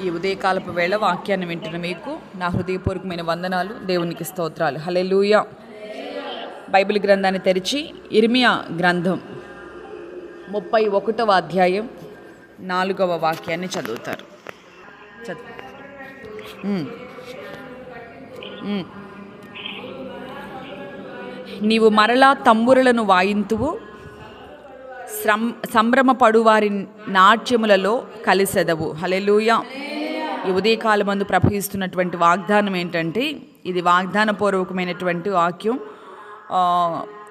ఈ ఉదయకాలపు వేళ వాక్యాన్ని వింటున్న మీకు నా హృదయపూర్వకమైన వందనాలు దేవునికి స్తోత్రాలు. హల్లెలూయా. బైబిల్ గ్రంథాన్ని తెరిచి ఇర్మియా గ్రంథం ముప్పై ఒకటవ అధ్యాయం నాలుగవ వాక్యాన్ని చదువుతారు. చదువు. నీవు మరలా తంబురలను వాయింతువు శ్రం సంభ్రమపడువారి నాట్యములలో కలిసెదవు. హలెలూయ ఈ ఉదయకాలమందు ప్రవహిస్తున్నటువంటి వాగ్దానం ఏంటంటే ఇది వాగ్దానపూర్వకమైనటువంటి వాక్యం.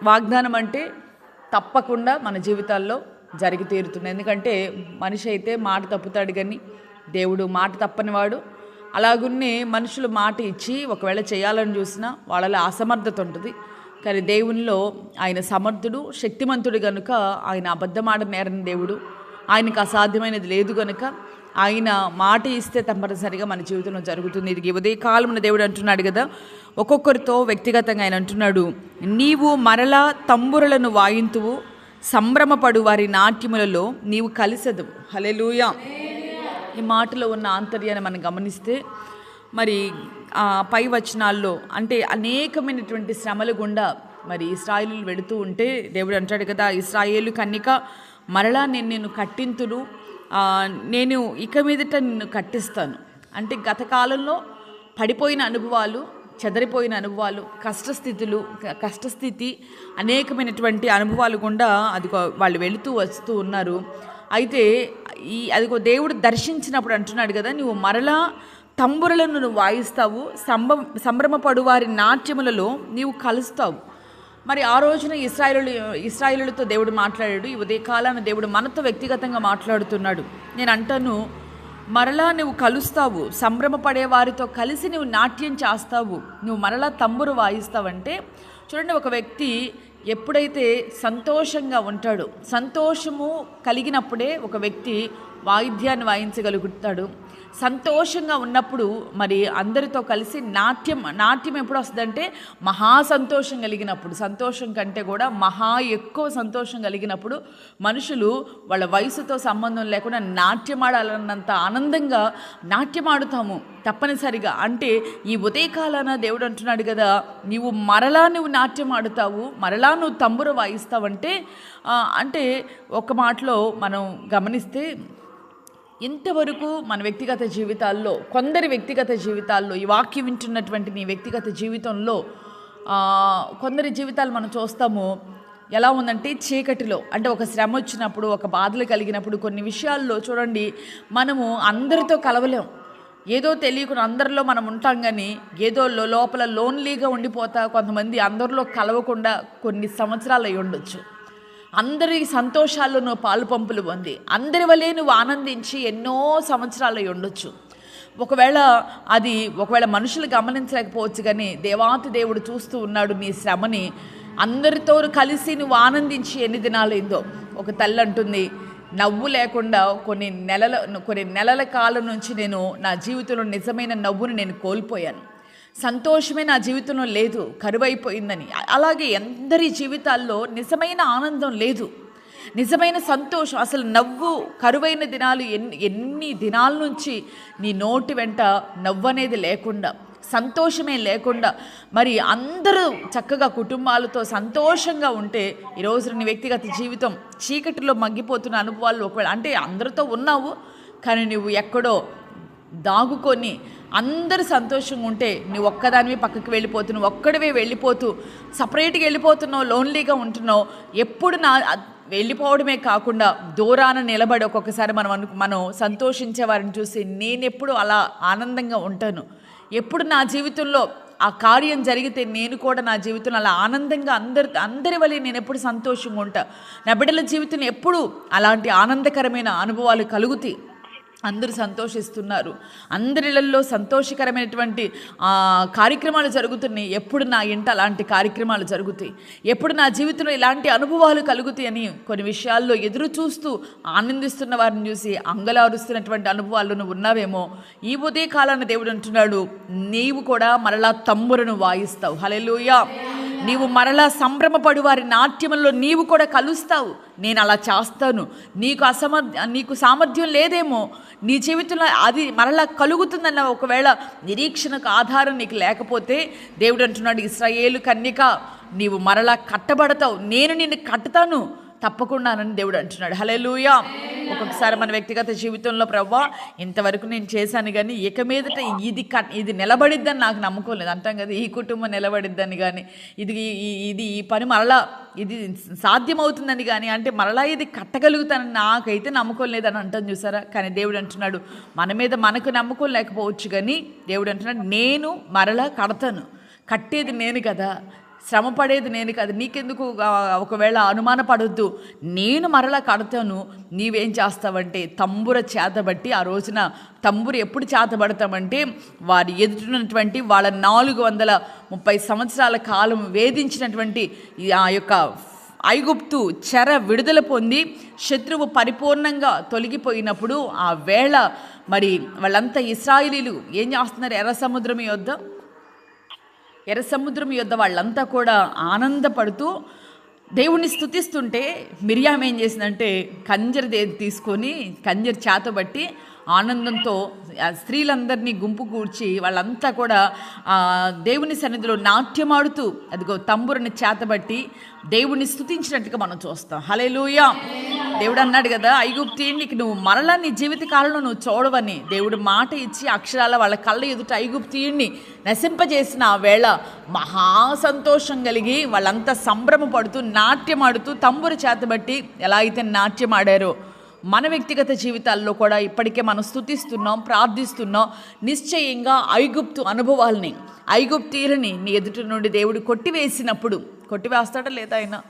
వాగ్దానం అంటే తప్పకుండా మన జీవితాల్లో జరిగి తీరుతుంది. ఎందుకంటే మనిషి అయితే మాట తప్పుతాడు కానీ దేవుడు మాట తప్పనివాడు. అలాగున్నే మనుషులు మాట ఇచ్చి ఒకవేళ చేయాలని చూసినా వాళ్ళలో అసమర్థత ఉంటుంది. కానీ దేవునిలో ఆయన సమర్థుడు శక్తిమంతుడు గనుక ఆయన అబద్ధమాట నేరని దేవుడు. ఆయనకు అసాధ్యమైనది లేదు గనుక ఆయన మాట ఇస్తే తప్పనిసరిగా మన జీవితంలో జరుగుతుంది. ఇది ఉదయ కాలమున దేవుడు అంటున్నాడు కదా ఒక్కొక్కరితో వ్యక్తిగతంగా ఆయన అంటున్నాడు నీవు మరలా తంబురలను వాయింతువు సంభ్రమపడు వారి నాట్యములలో నీవు కలిసదు హలెలూయా ఈ మాటలో ఉన్న ఆంతర్యాన్ని మనం గమనిస్తే మరి పై వచనాల్లో అంటే అనేకమైనటువంటి శ్రమల గుండా మరి ఇస్రాయిలు వెళుతూ ఉంటే దేవుడు అంటాడు కదా ఇస్రాయేలు కన్నిక మరలా నేను నిన్ను కట్టింతును. నేను ఇక మీదట నిన్ను కట్టిస్తాను. అంటే గత కాలంలో పడిపోయిన అనుభవాలు చెదరిపోయిన అనుభవాలు కష్టస్థితులు కష్టస్థితి అనేకమైనటువంటి అనుభవాలు గుండా అది వాళ్ళు వెళుతూ వస్తూ ఉన్నారు. అయితే ఈ అదిగో దేవుడు దర్శించినప్పుడు అంటున్నాడు కదా నువ్వు మరలా తంబురలను నువ్వు వాయిస్తావు సంభ సంభ్రమపడు వారి నాట్యములలో నీవు కలుస్తావు. మరి ఆ రోజున ఇస్రాయిలు ఇస్రాయలులతో దేవుడు మాట్లాడాడు ఈ ఉదయకాలాన దేవుడు మనతో వ్యక్తిగతంగా మాట్లాడుతున్నాడు. నేను అంటాను మరలా నువ్వు కలుస్తావు సంభ్రమపడే వారితో కలిసి నువ్వు నాట్యం చేస్తావు నువ్వు మరలా తంబురు వాయిస్తావంటే చూడండి ఒక వ్యక్తి ఎప్పుడైతే సంతోషంగా ఉంటాడో సంతోషము కలిగినప్పుడే ఒక వ్యక్తి వాయిద్యాన్ని వాయించగలుగుతాడు. సంతోషంగా ఉన్నప్పుడు మరి అందరితో కలిసి నాట్యం నాట్యం ఎప్పుడు వస్తుందంటే మహా సంతోషం కలిగినప్పుడు సంతోషం కంటే కూడా మహా ఎక్కువ సంతోషం కలిగినప్పుడు మనుషులు వాళ్ళ వయసుతో సంబంధం లేకుండా నాట్యమాడాలన్నంత ఆనందంగా నాట్యమాడుతాము తప్పనిసరిగా. అంటే ఈ ఉదయకాలాన దేవుడు అంటున్నాడు కదా నీవు మరలా నువ్వు నాట్యం ఆడుతావు మరలా నువ్వు తంబుర వాయిస్తావంటే అంటే ఒక మాటలో మనం గమనిస్తే ఇంతవరకు మన వ్యక్తిగత జీవితాల్లో కొందరి వ్యక్తిగత జీవితాల్లో ఈ వాక్యం వింటున్నటువంటి నీ వ్యక్తిగత జీవితంలో కొందరి జీవితాలు మనం చూస్తాము ఎలా ఉందంటే చీకటిలో అంటే ఒక శ్రమ వచ్చినప్పుడు ఒక బాధలు కలిగినప్పుడు కొన్ని విషయాల్లో చూడండి మనము అందరితో కలవలేం. ఏదో తెలియకుండా అందరిలో మనం ఉంటాం కానీ ఏదో లోపల లోన్లీగా ఉండిపోతా కొంతమంది అందరిలో కలవకుండా కొన్ని సంవత్సరాలు అయి ఉండొచ్చు అందరి సంతోషాల్లో నువ్వు పాలు పంపులు పొంది అందరి వలె నువ్వు ఆనందించి ఎన్నో సంవత్సరాలు ఉండొచ్చు. ఒకవేళ అది ఒకవేళ మనుషులు గమనించలేకపోవచ్చు కానీ దేవాతి దేవుడు చూస్తూ ఉన్నాడు నీ శ్రమని అందరితో కలిసి నువ్వు ఆనందించి ఎన్ని దినాలైందో ఒక తల్లి అంటుంది నవ్వు లేకుండా కొన్ని నెలల కొన్ని నెలల కాలం నుంచి నేను నా జీవితంలో నిజమైన నవ్వుని నేను కోల్పోయాను. సంతోషమే నా జీవితంలో లేదు కరువైపోయిందని. అలాగే అందరి జీవితాల్లో నిజమైన ఆనందం లేదు. నిజమైన సంతోషం అసలు నవ్వు కరువైన దినాలు ఎన్ని ఎన్ని దినాల నుంచి నీ నోటి వెంట నవ్వు అనేది లేకుండా సంతోషమే లేకుండా మరి అందరూ చక్కగా కుటుంబాలతో సంతోషంగా ఉంటే ఈరోజు నీ వ్యక్తిగత జీవితం చీకటిలో మగ్గిపోతున్న అనుభవాలు ఒకవేళ అంటే అందరితో ఉన్నావు కానీ నువ్వు ఎక్కడో దాగుకొని అందరు సంతోషంగా ఉంటే నువ్వు ఒక్కదానివి పక్కకి వెళ్ళిపోతున్నావు ఒక్కడివే వెళ్ళిపోతూ సపరేట్గా వెళ్ళిపోతున్నావు లోన్లీగా ఉంటున్నావు. ఎప్పుడు నా వెళ్ళిపోవడమే కాకుండా దూరాన నిలబడి ఒక్కొక్కసారి మనం అను మనం సంతోషించే వారిని చూసి నేనెప్పుడు అలా ఆనందంగా ఉంటాను. ఎప్పుడు నా జీవితంలో ఆ కార్యం జరిగితే నేను కూడా నా జీవితంలో అలా ఆనందంగా అందరి అందరి వల్ల నేను ఎప్పుడు సంతోషంగా ఉంటా. నా బిడ్డల జీవితం ఎప్పుడు అలాంటి ఆనందకరమైన అనుభవాలు కలుగుతాయి. అందరూ సంతోషిస్తున్నారు. అందరిలల్లో సంతోషకరమైనటువంటి కార్యక్రమాలు జరుగుతున్నాయి. ఎప్పుడు నా ఇంట అలాంటి కార్యక్రమాలు జరుగుతాయి. ఎప్పుడు నా జీవితంలో ఇలాంటి అనుభవాలు కలుగుతాయని కొన్ని విషయాల్లో ఎదురు చూస్తూ ఆనందిస్తున్న వారిని చూసి అంగలారుస్తున్నటువంటి అనుభవాల్లో నువ్వు ఉన్నావేమో. ఈ ఉదయ కాలాన్ని దేవుడు అంటున్నాడు నీవు కూడా మరలా తమ్మురను వాయిస్తావు. హలెలుయా నీవు మరలా సంభ్రమపడు వారి నాట్యంలో నీవు కూడా కలుస్తావు. నేను అలా చేస్తాను. నీకు అసమర్థ నీకు సామర్థ్యం లేదేమో. నీ జీవితంలో అది మరలా కలుగుతుందన్న ఒకవేళ నిరీక్షణకు ఆధారం నీకు లేకపోతే దేవుడు అంటున్నాడు ఇస్రాయేలు కన్యక నీవు మరలా కట్టబడతావు. నేను నిన్ను కట్టుతాను. తప్పకుండానని దేవుడు అంటున్నాడు. హలేలుయా ఒక్కొక్కసారి మన వ్యక్తిగత జీవితంలో ప్రవ్వా ఇంతవరకు నేను చేశాను కానీ ఇక మీదట ఇది క ఇది నిలబడిద్దని నాకు నమ్మకం లేదు. అంటాం కదా ఈ కుటుంబం నిలబడిద్దని కానీ ఇది ఇది ఈ పని మరలా ఇది సాధ్యమవుతుందని కానీ అంటే మరలా ఇది కట్టగలుగుతానని నాకైతే నమ్మకం లేదని అంటాం చూసారా? కానీ దేవుడు అంటున్నాడు మన మీద మనకు నమ్మకం లేకపోవచ్చు కానీ దేవుడు అంటున్నాడు నేను మరలా కడతాను. కట్టేది నేను కదా శ్రమ పడేది నేను కదా. నీకెందుకు ఒకవేళ అనుమాన పడొద్దు నేను మరలా కడతాను నీవేం చేస్తావంటే తంబుర చేతబట్టి ఆ రోజున తంబురు ఎప్పుడు చేతబడతామంటే వారి ఎదుటినటువంటి వాళ్ళ నాలుగు వందల ముప్పై సంవత్సరాల కాలం వేధించినటువంటి ఆ యొక్క ఐగుప్తు చెర విడుదల పొంది శత్రువు పరిపూర్ణంగా తొలగిపోయినప్పుడు ఆ వేళ మరి వాళ్ళంతా ఇస్రాయిలీలు ఏం చేస్తున్నారు? ఎర్ర సముద్రం యొద్ద? ఎర్ర సముద్రం యొద్ద వాళ్ళంతా కూడా ఆనందపడుతూ దేవుణ్ణి స్తుతిస్తుంటే మిరియాం ఏం చేసిందంటే కంజర్ తీసుకొని కంజర్ చేతబట్టి ఆనందంతో స్త్రీలందరినీ గుంపు కూర్చి వాళ్ళంతా కూడా దేవుని సన్నిధిలో నాట్యమాడుతూ అదిగో తంబురని చేతబట్టి దేవుణ్ణి స్తుతించినట్టుగా మనం చూస్తాం. హలేలుయా దేవుడు అన్నాడు కదా ఐగుప్తీయునికి నువ్వు మరలా నీ జీవిత కాలంలో నువ్వు చూడవని. దేవుడు మాట ఇచ్చి అక్షరాల వాళ్ళ కళ్ళ ఎదుట ఐగుప్తీయుణ్ణి నశింపజేసిన ఆ వేళ మహా సంతోషం కలిగి వాళ్ళంతా సంభ్రమపడుతూ నాట్యమాడుతూ తంబురు చేతబట్టి ఎలా అయితే నాట్యమాడారో మన వ్యక్తిగత జీవితాల్లో కూడా ఇప్పటికే మనం స్తుతిస్తున్నాం ప్రార్థిస్తున్నాం నిశ్చయంగా ఐగుప్తు అనుభవాల్ని ఐగుప్తీయులని నీ ఎదుటి నుండి దేవుడు కొట్టివేసినప్పుడు కొట్టివేస్తాడా లేదా ఆయన?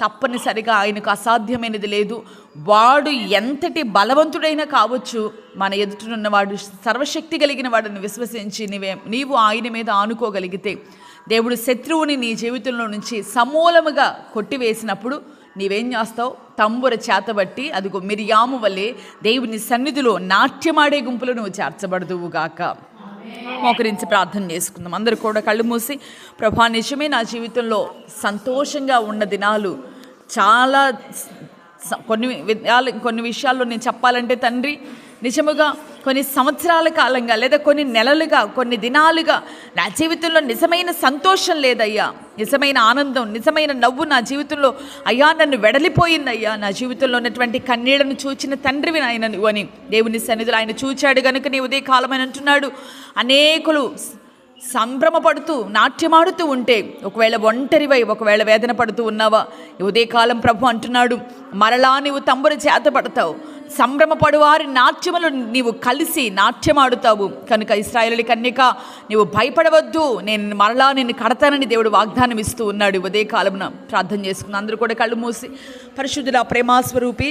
తప్పనిసరిగా ఆయనకు అసాధ్యమైనది లేదు. వాడు ఎంతటి బలవంతుడైనా కావచ్చు మన ఎదుటనున్నవాడు సర్వశక్తి కలిగిన వాడిని విశ్వసించి నీవే నీవు ఆయన మీద ఆనుకోగలిగితే దేవుడు శత్రువుని నీ జీవితంలో నుంచి సమూలముగా కొట్టివేసినప్పుడు నీవేం చేస్తావు? తంబుర చేతబట్టి అదిగో మిరియాము వల్లే దేవుని సన్నిధిలో నాట్యమాడే గుంపులో నువ్వు చేర్చబడదువుగాక మోకరించి ప్రార్థన చేసుకుందాం. అందరూ కూడా కళ్ళు మూసి ప్రభా నిజమే నా జీవితంలో సంతోషంగా ఉన్న దినాలు చాలా కొన్ని విషయాలు కొన్ని విషయాల్లో నేను చెప్పాలంటే తండ్రి నిజముగా కొన్ని సంవత్సరాల కాలంగా లేదా కొన్ని నెలలుగా కొన్ని దినాలుగా నా జీవితంలో నిజమైన సంతోషం లేదయ్యా. నిజమైన ఆనందం నిజమైన నవ్వు నా జీవితంలో అయ్యా నన్ను వెడలిపోయిందయ్యా. నా జీవితంలో ఉన్నటువంటి కన్నీళ్ళను చూచిన తండ్రివి నాయన నువ్వు అని దేవుని సన్నిధిలో ఆయన చూచాడు గనుక నీ ఉదయ కాలమని అంటున్నాడు. అనేకులు సంభ్రమపడుతూ నాట్యమాడుతూ ఉంటే ఒకవేళ ఒంటరివై ఒకవేళ వేదన పడుతూ ఉన్నావా? ఉదయకాలం ప్రభు అంటున్నాడు మరలా నీవు తంబుర చేత పడతావు సంభ్రమపడువారి నాట్యములు నీవు కలిసి నాట్యమాడుతావు. కనుక ఇస్రాయేలు కన్యక నీవు భయపడవద్దు. నేను మరలా నేను కడతానని దేవుడు వాగ్దానం ఇస్తూ ఉన్నాడు. ఉదయ కాలమున ప్రార్థన చేసుకున్న అందరూ కూడా కళ్ళు మూసి పరిశుద్ధుల ప్రేమాస్వరూపి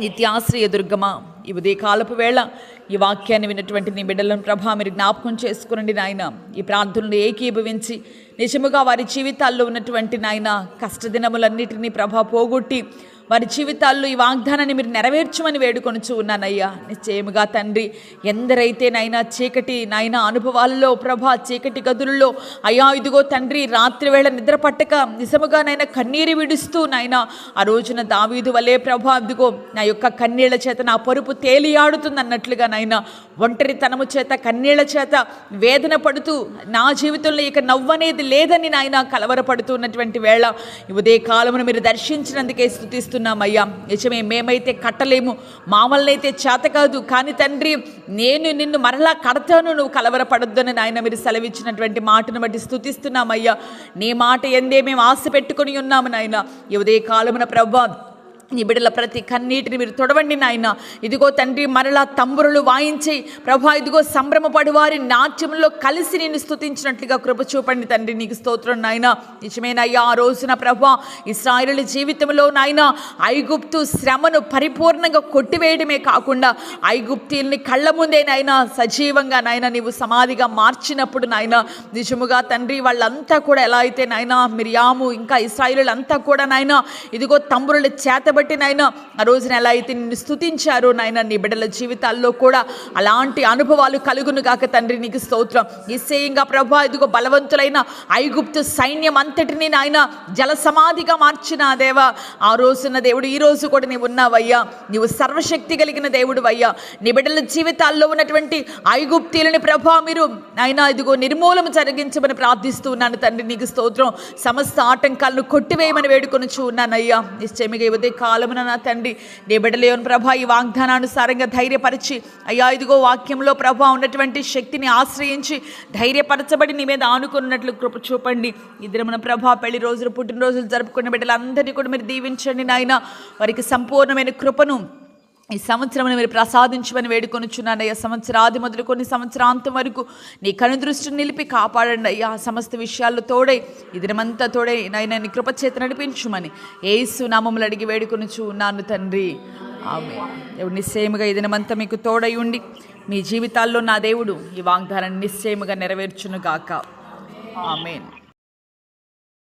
నిత్యాశ్రయ దుర్గమ ఈ ఉదయకాలపు వేళ ఈ వాక్యాన్ని విన్నటువంటి నీ బిడ్డలను ప్రభా మీరు జ్ఞాపకం చేసుకునండి నాయన. ఈ ప్రాంతంలో ఏకీభవించి నిజముగా వారి జీవితాల్లో ఉన్నటువంటి నాయన కష్టదినములన్నిటినీ ప్రభా పోగొట్టి వారి జీవితాల్లో ఈ వాగ్దానాన్ని మీరు నెరవేర్చమని వేడుకొనుచు ఉన్నానయ్యా. నిశ్చయముగా తండ్రి ఎందరైతే నైనా చీకటి నాయన అనుభవాల్లో ప్రభా చీకటి గదులలో అయ్యా ఇదిగో తండ్రి రాత్రి వేళ నిద్ర పట్టక నిజముగా నాయన కన్నీరు విడుస్తూ నాయన ఆ రోజున దావీదు వలే ప్రభా ఇదిగో నా యొక్క కన్నీళ్ళ చేత నా పరుపు తేలియాడుతుంది అన్నట్లుగా నాయన ఒంటరితనము చేత కన్నీళ్ళ చేత వేదన పడుతూ నా జీవితంలో ఇక నవ్వనేది లేదని నాయన కలవరపడుతున్నటువంటి వేళ ఈ ఉదయ కాలమును మీరు దర్శించినందుకే చెప్తున్నామయ్యా నిజమే మేమైతే కట్టలేము. మామల్నైతే చేత కాదు. కానీ తండ్రి నేను నిన్ను మరలా కడతాను. నువ్వు కలవరపడొద్దని నాయన మీరు సెలవిచ్చినటువంటి మాటను బట్టి స్థుతిస్తున్నామయ్యా. నీ మాట ఎందే మేము ఆశ పెట్టుకొని ఉన్నాము నాయన. ఈ ఉదయ కాలమున ప్రభా నీ బిడ్డల ప్రతి కన్నీటిని మీరు తొడవండి నాయన. ఇదిగో తండ్రి మరలా తంబురులు వాయించి ప్రభా ఇదిగో సంభ్రమపడి వారి నాట్యంలో కలిసి నేను స్థుతించినట్లుగా కృప చూపండి తండ్రి. నీకు స్తోత్రం నాయన. నిజమేనయ్యా ఆ రోజున ప్రభా ఇస్రాయేలు జీవితంలో నాయన ఐగుప్తు శ్రమను పరిపూర్ణంగా కొట్టివేయడమే కాకుండా ఐగుప్తీల్ని కళ్ళ ముందే నాయన సజీవంగా నాయన నీవు సమాధిగా మార్చినప్పుడు నాయన నిజముగా తండ్రి వాళ్ళంతా కూడా ఎలా అయితే నాయన మిరియాము ఇంకా ఇస్రాయిలు అంతా కూడా నాయన ఇదిగో తంబురుల చేత కాబట్టి నాయన ఆ రోజున ఎలా అయితే నిన్ను స్థుతించారో నాయన నీ బిడ్డల జీవితాల్లో కూడా అలాంటి అనుభవాలు కలుగును గాక తండ్రి నీకు స్తోత్రం. నిశ్చయంగా ప్రభా ఇదిగో బలవంతులైన ఐగుప్తు సైన్యం అంతటిని నాయన జల సమాధిగా మార్చిన దేవా. ఆ రోజున దేవుడు ఈ రోజు కూడా నీవు ఉన్నావయ్యా. నీవు సర్వశక్తి కలిగిన దేవుడు అయ్యా నీ బిడ్డల జీవితాల్లో ఉన్నటువంటి ఐగుప్తీలని ప్రభా మీరు నాయన ఇదిగో నిర్మూలన జరిగించమని ప్రార్థిస్తూ ఉన్నాను తండ్రి నీకు స్తోత్రం. సమస్త ఆటంకాలను కొట్టివేయమని వేడుకొని ఉన్నానయ్యా. నిశ్చయమిగా ఉదయం కాలమున నా తండ్రి నీ బిడ్డలేని ప్రభా ఈ వాగ్దానానుసారంగా ధైర్యపరిచి అయ్యా ఇదిగో వాక్యంలో ప్రభా ఉన్నటువంటి శక్తిని ఆశ్రయించి ధైర్యపరచబడి నీ మీద ఆనుకున్నట్లు కృప చూపండి. ఇద్దరు మన ప్రభా పెళ్ళి రోజులు పుట్టినరోజులు జరుపుకున్న బిడ్డలందరినీ కూడా మీరు దీవించండి నాయన. వారికి సంపూర్ణమైన కృపను ఈ సంవత్సరం మీరు ప్రసాదించమని వేడుకొనుచున్నాను అయ్యా. సంవత్సరాది మొదలు కొన్ని సంవత్సరాంతం వరకు నీ కనుదృష్టిని నిలిపి కాపాడండి అయ్యా. సమస్త విషయాల్లో తోడై ఇదినమంతా తోడై నాయన నీ కృపచేత నడిపించుమని ఏసు నామములు అడిగి వేడుకొనుచు ఉన్నాను తండ్రి. ఆమె దేవుడు నిశ్చయముగా ఇదినమంతా మీకు తోడై ఉండి మీ జీవితాల్లో నా దేవుడు ఈ వాగ్దానాన్ని నిశ్చయముగా నెరవేర్చునుగాక. ఆమెన్.